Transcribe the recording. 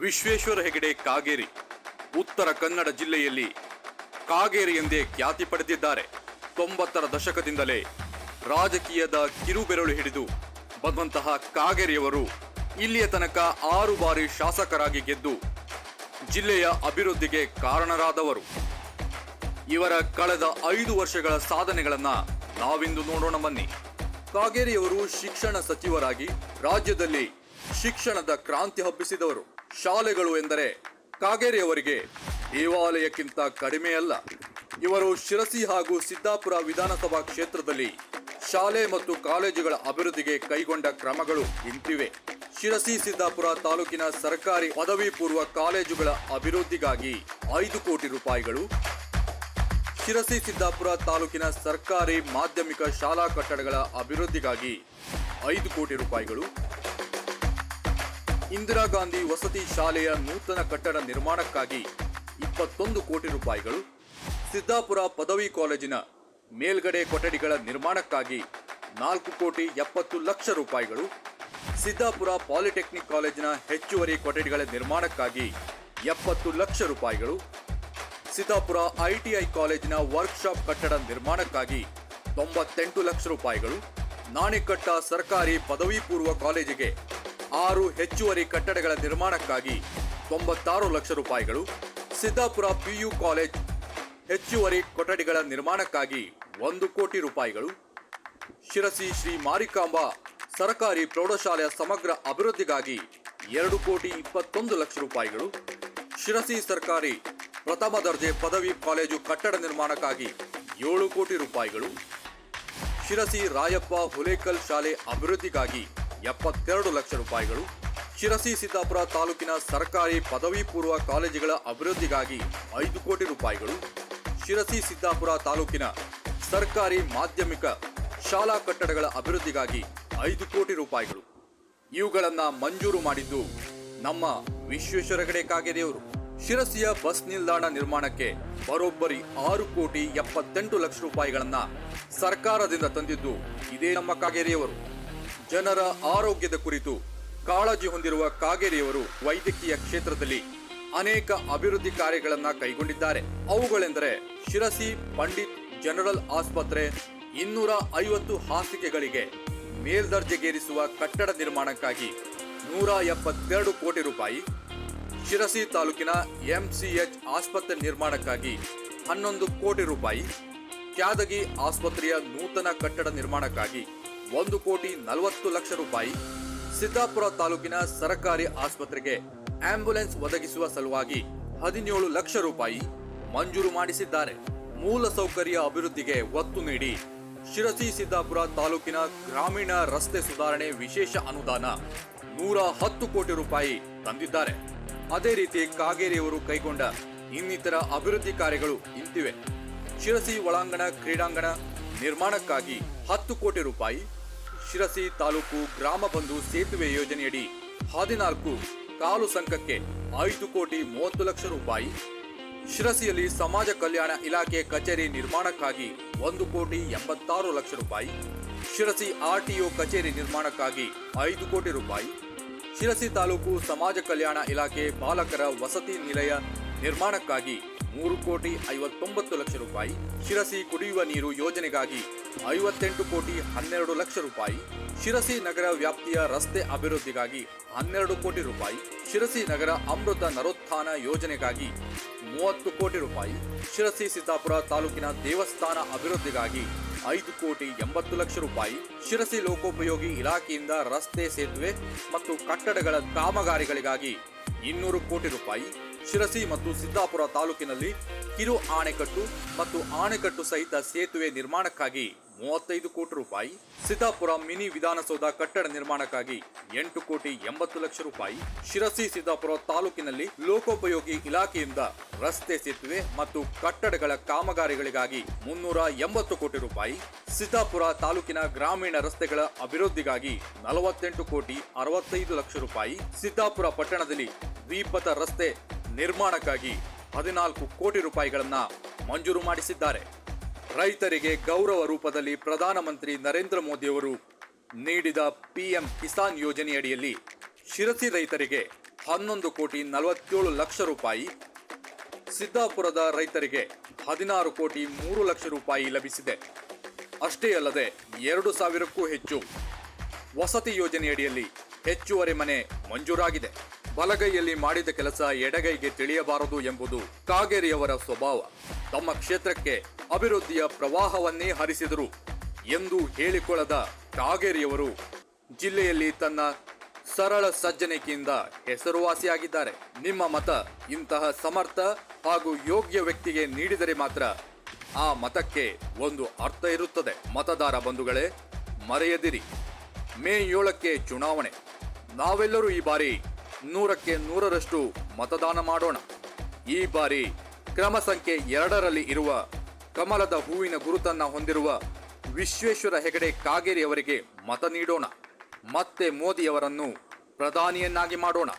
ವಿಶ್ವೇಶ್ವರ ಹೆಗಡೆ ಕಾಗೇರಿ. ಉತ್ತರ ಕನ್ನಡ ಜಿಲ್ಲೆಯಲ್ಲಿ ಕಾಗೇರಿ ಎಂದೇ ಖ್ಯಾತಿ ಪಡೆದಿದ್ದಾರೆ. ತೊಂಬತ್ತರ ದಶಕದಿಂದಲೇ ರಾಜಕೀಯದ ಕಿರುಬೆರಳು ಹಿಡಿದು ಬಂದಂತಹ ಕಾಗೇರಿಯವರು ಇಲ್ಲಿಯ ತನಕ ಆರು ಬಾರಿ ಶಾಸಕರಾಗಿ ಗೆದ್ದು ಜಿಲ್ಲೆಯ ಅಭಿವೃದ್ಧಿಗೆ ಕಾರಣರಾದವರು. ಇವರ ಕಳೆದ ಐದು ವರ್ಷಗಳ ಸಾಧನೆಗಳನ್ನ ನಾವಿಂದು ನೋಡೋಣ ಬನ್ನಿ. ಕಾಗೇರಿಯವರು ಶಿಕ್ಷಣ ಸಚಿವರಾಗಿ ರಾಜ್ಯದಲ್ಲಿ ಶಿಕ್ಷಣದ ಕ್ರಾಂತಿ ಹಬ್ಬಿಸಿದವರು. ಶಾಲೆಗಳು ಎಂದರೆ ಕಾಗೇರಿಯವರಿಗೆ ದೇವಾಲಯಕ್ಕಿಂತ ಕಡಿಮೆ ಅಲ್ಲ ಇವರು ಶಿರಸಿ ಹಾಗೂ ಸಿದ್ದಾಪುರ ವಿಧಾನಸಭಾ ಕ್ಷೇತ್ರದಲ್ಲಿ ಶಾಲೆ ಮತ್ತು ಕಾಲೇಜುಗಳ ಅಭಿವೃದ್ಧಿಗೆ ಕೈಗೊಂಡ ಕ್ರಮಗಳು ಇಂತಿವೆ. ಶಿರಸಿ, ಸಿದ್ದಾಪುರ ತಾಲೂಕಿನ ಸರ್ಕಾರಿ ಪದವಿ ಪೂರ್ವ ಕಾಲೇಜುಗಳ ಅಭಿವೃದ್ಧಿಗಾಗಿ ಐದು ಕೋಟಿ ರೂಪಾಯಿಗಳು. ಶಿರಸಿ, ಸಿದ್ದಾಪುರ ತಾಲೂಕಿನ ಸರ್ಕಾರಿ ಮಾಧ್ಯಮಿಕ ಶಾಲಾ ಕಟ್ಟಡಗಳ ಅಭಿವೃದ್ಧಿಗಾಗಿ ಐದು ಕೋಟಿ ರೂಪಾಯಿಗಳು. ಇಂದಿರಾ ಗಾಂಧಿ ವಸತಿ ಶಾಲೆಯ ನೂತನ ಕಟ್ಟಡ ನಿರ್ಮಾಣಕ್ಕಾಗಿ ಇಪ್ಪತ್ತೊಂದು ಕೋಟಿ ರೂಪಾಯಿಗಳು ಸಿದ್ದಾಪುರ ಪದವಿ ಕಾಲೇಜಿನ ಮೇಲ್ಗಡೆ ಕೊಠಡಿಗಳ ನಿರ್ಮಾಣಕ್ಕಾಗಿ ನಾಲ್ಕು ಕೋಟಿ ಎಪ್ಪತ್ತು ಲಕ್ಷ ರೂಪಾಯಿಗಳು ಸಿದ್ದಾಪುರ ಪಾಲಿಟೆಕ್ನಿಕ್ ಕಾಲೇಜಿನ ಹೆಚ್ಚುವರಿ ಕೊಠಡಿಗಳ ನಿರ್ಮಾಣಕ್ಕಾಗಿ ಎಪ್ಪತ್ತು ಲಕ್ಷ ರೂಪಾಯಿಗಳು ಸಿದ್ದಾಪುರ ಐಟಿಐ ಕಾಲೇಜಿನ ವರ್ಕ್ಶಾಪ್ ಕಟ್ಟಡ ನಿರ್ಮಾಣಕ್ಕಾಗಿ ತೊಂಬತ್ತೆಂಟು ಲಕ್ಷ ರೂಪಾಯಿಗಳು ನಾಣಿಕಟ್ಟ ಸರ್ಕಾರಿ ಪದವಿ ಪೂರ್ವ ಕಾಲೇಜಿಗೆ ಆರು ಹೆಚ್ಚುವರಿ ಕಟ್ಟಡಗಳ ನಿರ್ಮಾಣಕ್ಕಾಗಿ ತೊಂಬತ್ತಾರು ಲಕ್ಷ ರೂಪಾಯಿಗಳು, ಸಿದ್ದಾಪುರ ಪಿಯು ಕಾಲೇಜ್ ಹೆಚ್ಚುವರಿ ಕೊಠಡಿಗಳ ನಿರ್ಮಾಣಕ್ಕಾಗಿ ಒಂದು ಕೋಟಿ ರೂಪಾಯಿಗಳು, ಶಿರಸಿ ಶ್ರೀ ಮಾರಿಕಾಂಬಾ ಸರಕಾರಿ ಪ್ರೌಢಶಾಲೆಯ ಸಮಗ್ರ ಅಭಿವೃದ್ಧಿಗಾಗಿ ಎರಡು ಕೋಟಿ ಇಪ್ಪತ್ತೊಂದು ಲಕ್ಷ ರೂಪಾಯಿಗಳು, ಶಿರಸಿ ಸರ್ಕಾರಿ ಪ್ರಥಮ ದರ್ಜೆ ಪದವಿ ಕಾಲೇಜು ಕಟ್ಟಡ ನಿರ್ಮಾಣಕ್ಕಾಗಿ ಏಳು ಕೋಟಿ ರೂಪಾಯಿಗಳು, ಶಿರಸಿ ರಾಯಪ್ಪ ಹುಲೇಕಲ್ ಶಾಲೆ ಅಭಿವೃದ್ಧಿಗಾಗಿ ಎಪ್ಪತ್ತೆರಡು ಲಕ್ಷ ರೂಪಾಯಿಗಳು. ಶಿರಸಿ ಸಿದ್ದಾಪುರ ತಾಲೂಕಿನ ಸರ್ಕಾರಿ ಪದವಿ ಪೂರ್ವ ಕಾಲೇಜುಗಳ ಅಭಿವೃದ್ಧಿಗಾಗಿ ಐದು ಕೋಟಿ ರೂಪಾಯಿಗಳು. ಶಿರಸಿ ಸಿದ್ದಾಪುರ ತಾಲೂಕಿನ ಸರ್ಕಾರಿ ಮಾಧ್ಯಮಿಕ ಶಾಲಾ ಕಟ್ಟಡಗಳ ಅಭಿವೃದ್ಧಿಗಾಗಿ ಐದು ಕೋಟಿ ರೂಪಾಯಿಗಳು. ಇವುಗಳನ್ನು ಮಂಜೂರು ಮಾಡಿದ್ದು ನಮ್ಮ ವಿಶ್ವೇಶ್ವರ ಹೆಗಡೆ ಕಾಗೇರಿಯವರು. ಶಿರಸಿಯ ಬಸ್ ನಿಲ್ದಾಣ ನಿರ್ಮಾಣಕ್ಕೆ ಬರೋಬ್ಬರಿ ಆರು ಕೋಟಿ ಎಪ್ಪತ್ತೆಂಟು ಲಕ್ಷ ರೂಪಾಯಿಗಳನ್ನ ಸರ್ಕಾರದಿಂದ ತಂದಿದ್ದು ಇದೇ ನಮ್ಮ ಕಾಗೇರಿಯವರು. ಜನರ ಆರೋಗ್ಯದ ಕುರಿತು ಕಾಳಜಿ ಹೊಂದಿರುವ ಕಾಗೇರಿಯವರು ವೈದ್ಯಕೀಯ ಕ್ಷೇತ್ರದಲ್ಲಿ ಅನೇಕ ಅಭಿವೃದ್ಧಿ ಕಾರ್ಯಗಳನ್ನು ಕೈಗೊಂಡಿದ್ದಾರೆ. ಅವುಗಳೆಂದರೆ ಶಿರಸಿ ಪಂಡಿತ್ ಜನರಲ್ ಆಸ್ಪತ್ರೆ ಇನ್ನೂರ ಐವತ್ತು ಹಾಸಿಗೆಗಳಿಗೆ ಮೇಲ್ದರ್ಜೆಗೇರಿಸುವ ಕಟ್ಟಡ ನಿರ್ಮಾಣಕ್ಕಾಗಿ ನೂರ ಎಪ್ಪತ್ತೆರಡು ಕೋಟಿ ರೂಪಾಯಿ, ಶಿರಸಿ ತಾಲೂಕಿನ ಎಂಸಿಎಚ್ ಆಸ್ಪತ್ರೆ ನಿರ್ಮಾಣಕ್ಕಾಗಿ ಹನ್ನೊಂದು ಕೋಟಿ ರೂಪಾಯಿ, ಕ್ಯಾದಗಿ ಆಸ್ಪತ್ರೆಯ ನೂತನ ಕಟ್ಟಡ ನಿರ್ಮಾಣಕ್ಕಾಗಿ ಒಂದು ಕೋಟಿ ನಲವತ್ತು ಲಕ್ಷ ರೂಪಾಯಿ ಸಿದ್ದಾಪುರ ತಾಲೂಕಿನ ಸರ್ಕಾರಿ ಆಸ್ಪತ್ರೆಗೆ ಆಂಬ್ಯುಲೆನ್ಸ್ ಒದಗಿಸುವ ಸಲುವಾಗಿ ಹದಿನೇಳು ಲಕ್ಷ ರೂಪಾಯಿ ಮಂಜೂರು ಮಾಡಿಸಿದ್ದಾರೆ. ಮೂಲ ಸೌಕರ್ಯ ಅಭಿವೃದ್ಧಿಗೆ ಒತ್ತು ನೀಡಿ ಶಿರಸಿ ಸಿದ್ದಾಪುರ ತಾಲೂಕಿನ ಗ್ರಾಮೀಣ ರಸ್ತೆ ಸುಧಾರಣೆ ವಿಶೇಷ ಅನುದಾನ ನೂರ ಹತ್ತು ಕೋಟಿ ರೂಪಾಯಿ ತಂದಿದ್ದಾರೆ. ಅದೇ ರೀತಿ ಕಾಗೇರಿಯವರು ಕೈಗೊಂಡ ಇನ್ನಿತರ ಅಭಿವೃದ್ಧಿ ಕಾರ್ಯಗಳು ಇಂತಿವೆ. ಶಿರಸಿ ಒಳಾಂಗಣ ಕ್ರೀಡಾಂಗಣ ನಿರ್ಮಾಣಕ್ಕಾಗಿ ಹತ್ತು ಕೋಟಿ ರೂಪಾಯಿ ಶಿರಸಿ ತಾಲೂಕು ಗ್ರಾಮ ಬಂಧು ಸೇತುವೆ ಯೋಜನೆಯಡಿ ಹದಿನಾಲ್ಕು ಕಾಲು ಸಂಕಕ್ಕೆ ಐದು ಕೋಟಿ ಮೂವತ್ತು ಲಕ್ಷ ರೂಪಾಯಿ, ಶಿರಸಿಯಲ್ಲಿ ಸಮಾಜ ಕಲ್ಯಾಣ ಇಲಾಖೆ ಕಚೇರಿ ನಿರ್ಮಾಣಕ್ಕಾಗಿ ಒಂದು ಕೋಟಿ ಎಂಬತ್ತಾರು ಲಕ್ಷ ರೂಪಾಯಿ, ಶಿರಸಿ ಆರ್ಟಿಒ ಕಚೇರಿ ನಿರ್ಮಾಣಕ್ಕಾಗಿ ಐದು ಕೋಟಿ ರೂಪಾಯಿ, ಶಿರಸಿ ತಾಲೂಕು ಸಮಾಜ ಕಲ್ಯಾಣ ಇಲಾಖೆ ಬಾಲಕರ ವಸತಿ ನಿಲಯ ನಿರ್ಮಾಣಕ್ಕಾಗಿ ಮೂರು ಕೋಟಿ ಐವತ್ತೊಂಬತ್ತು ಲಕ್ಷ ರೂಪಾಯಿ, ಶಿರಸಿ ಕುಡಿಯುವ ನೀರು ಯೋಜನೆಗಾಗಿ ಐವತ್ತೆಂಟು ಕೋಟಿ ಹನ್ನೆರಡು ಲಕ್ಷ ರೂಪಾಯಿ, ಶಿರಸಿ ನಗರ ವ್ಯಾಪ್ತಿಯ ರಸ್ತೆ ಅಭಿವೃದ್ಧಿಗಾಗಿ ಹನ್ನೆರಡು ಕೋಟಿ ರೂಪಾಯಿ, ಶಿರಸಿ ನಗರ ಅಮೃತ ನರೋತ್ಥಾನ ಯೋಜನೆಗಾಗಿ ಮೂವತ್ತು ಕೋಟಿ ರೂಪಾಯಿ, ಶಿರಸಿ ಸಿದ್ದಾಪುರ ತಾಲೂಕಿನ ದೇವಸ್ಥಾನ ಅಭಿವೃದ್ಧಿಗಾಗಿ ಐದು ಕೋಟಿ ಎಂಬತ್ತು ಲಕ್ಷ ರೂಪಾಯಿ ಶಿರಸಿ ಲೋಕೋಪಯೋಗಿ ಇಲಾಖೆಯಿಂದ ರಸ್ತೆ ಸೇತುವೆ ಮತ್ತು ಕಟ್ಟಡಗಳ ಕಾಮಗಾರಿಗಳಿಗಾಗಿ ಇನ್ನೂರು ಕೋಟಿ ರೂಪಾಯಿ ಶಿರಸಿ ಮತ್ತು ಸಿದ್ದಾಪುರ ತಾಲೂಕಿನಲ್ಲಿ ಕಿರು ಆಣೆಕಟ್ಟು ಮತ್ತು ಆಣೆಕಟ್ಟು ಸಹಿತ ಸೇತುವೆ ನಿರ್ಮಾಣಕ್ಕಾಗಿ ಮೂವತ್ತೈದು ಕೋಟಿ ರೂಪಾಯಿ ಸಿದ್ದಾಪುರ ಮಿನಿ ವಿಧಾನಸೌಧ ಕಟ್ಟಡ ನಿರ್ಮಾಣಕ್ಕಾಗಿ ಎಂಟು ಕೋಟಿ ಎಂಬತ್ತು ಲಕ್ಷ ರೂಪಾಯಿ, ಶಿರಸಿ ಸಿದ್ದಾಪುರ ತಾಲೂಕಿನಲ್ಲಿ ಲೋಕೋಪಯೋಗಿ ಇಲಾಖೆಯಿಂದ ರಸ್ತೆ ಸೇತುವೆ ಮತ್ತು ಕಟ್ಟಡಗಳ ಕಾಮಗಾರಿಗಳಿಗಾಗಿ ಮುನ್ನೂರ ಎಂಬತ್ತು ಕೋಟಿ ರೂಪಾಯಿ ಸಿದ್ದಾಪುರ ತಾಲೂಕಿನ ಗ್ರಾಮೀಣ ರಸ್ತೆಗಳ ಅಭಿವೃದ್ಧಿಗಾಗಿ ನಲವತ್ತೆಂಟು ಕೋಟಿ ಅರವತ್ತೈದು ಲಕ್ಷ ರೂಪಾಯಿ ಸಿದ್ದಾಪುರ ಪಟ್ಟಣದಲ್ಲಿ ದ್ವಿಪಥ ರಸ್ತೆ ನಿರ್ಮಾಣಕ್ಕಾಗಿ ಹದಿನಾಲ್ಕು ಕೋಟಿ ರೂಪಾಯಿಗಳನ್ನು ಮಂಜೂರು ಮಾಡಿಸಿದ್ದಾರೆ. ರೈತರಿಗೆ ಗೌರವ ರೂಪದಲ್ಲಿ ಪ್ರಧಾನಮಂತ್ರಿ ನರೇಂದ್ರ ಮೋದಿಯವರು ನೀಡಿದ ಪಿಎಂ ಕಿಸಾನ್ ಯೋಜನೆಯಡಿಯಲ್ಲಿ ಶಿರಸಿ ರೈತರಿಗೆ ಹನ್ನೊಂದು ಕೋಟಿ ನಲವತ್ತೇಳು ಲಕ್ಷ ರೂಪಾಯಿ, ಸಿದ್ದಾಪುರದ ರೈತರಿಗೆ ಹದಿನಾರು ಕೋಟಿ ಮೂರು ಲಕ್ಷ ರೂಪಾಯಿ ಲಭಿಸಿದೆ. ಅಷ್ಟೇ ಅಲ್ಲದೆ ಎರಡು ಸಾವಿರಕ್ಕೂ ಹೆಚ್ಚು ವಸತಿ ಯೋಜನೆಯಡಿಯಲ್ಲಿ ಹೆಚ್ಚುವರಿ ಮನೆ ಮಂಜೂರಾಗಿದೆ. ಬಲಗೈಯಲ್ಲಿ ಮಾಡಿದ ಕೆಲಸ ಎಡಗೈಗೆ ತಿಳಿಯಬಾರದು ಎಂಬುದು ಕಾಗೇರಿಯವರ ಸ್ವಭಾವ. ತಮ್ಮ ಕ್ಷೇತ್ರಕ್ಕೆ ಅಭಿವೃದ್ಧಿಯ ಪ್ರವಾಹವನ್ನೇ ಹರಿಸಿದರು ಎಂದು ಹೇಳಿಕೊಳ್ಳದ ಕಾಗೇರಿಯವರು ಜಿಲ್ಲೆಯಲ್ಲಿ ತನ್ನ ಸರಳ ಸಜ್ಜನಿಕೆಯಿಂದ ಹೆಸರುವಾಸಿಯಾಗಿದ್ದಾರೆ. ನಿಮ್ಮ ಮತ ಇಂತಹ ಸಮರ್ಥ ಹಾಗೂ ಯೋಗ್ಯ ವ್ಯಕ್ತಿಗೆ ನೀಡಿದರೆ ಮಾತ್ರ ಆ ಮತಕ್ಕೆ ಒಂದು ಅರ್ಥ ಇರುತ್ತದೆ. ಮತದಾರ ಬಂಧುಗಳೇ, ಮರೆಯದಿರಿ. ಮೇ ಏಳಕ್ಕೆ ಚುನಾವಣೆ. ನಾವೆಲ್ಲರೂ ಈ ಬಾರಿ ನೂರಕ್ಕೆ ನೂರರಷ್ಟು ಮತದಾನ ಮಾಡೋಣ. ಈ ಬಾರಿ ಕ್ರಮ ಸಂಖ್ಯೆ ಎರಡರಲ್ಲಿ ಇರುವ ಕಮಲದ ಹೂವಿನ ಗುರುತನ್ನ ಹೊಂದಿರುವ ವಿಶ್ವೇಶ್ವರ ಹೆಗಡೆ ಕಾಗೇರಿ ಅವರಿಗೆ ಮತ ನೀಡೋಣ. ಮತ್ತೆ ಮೋದಿಯವರನ್ನು ಪ್ರಧಾನಿಯನ್ನಾಗಿ ಮಾಡೋಣ.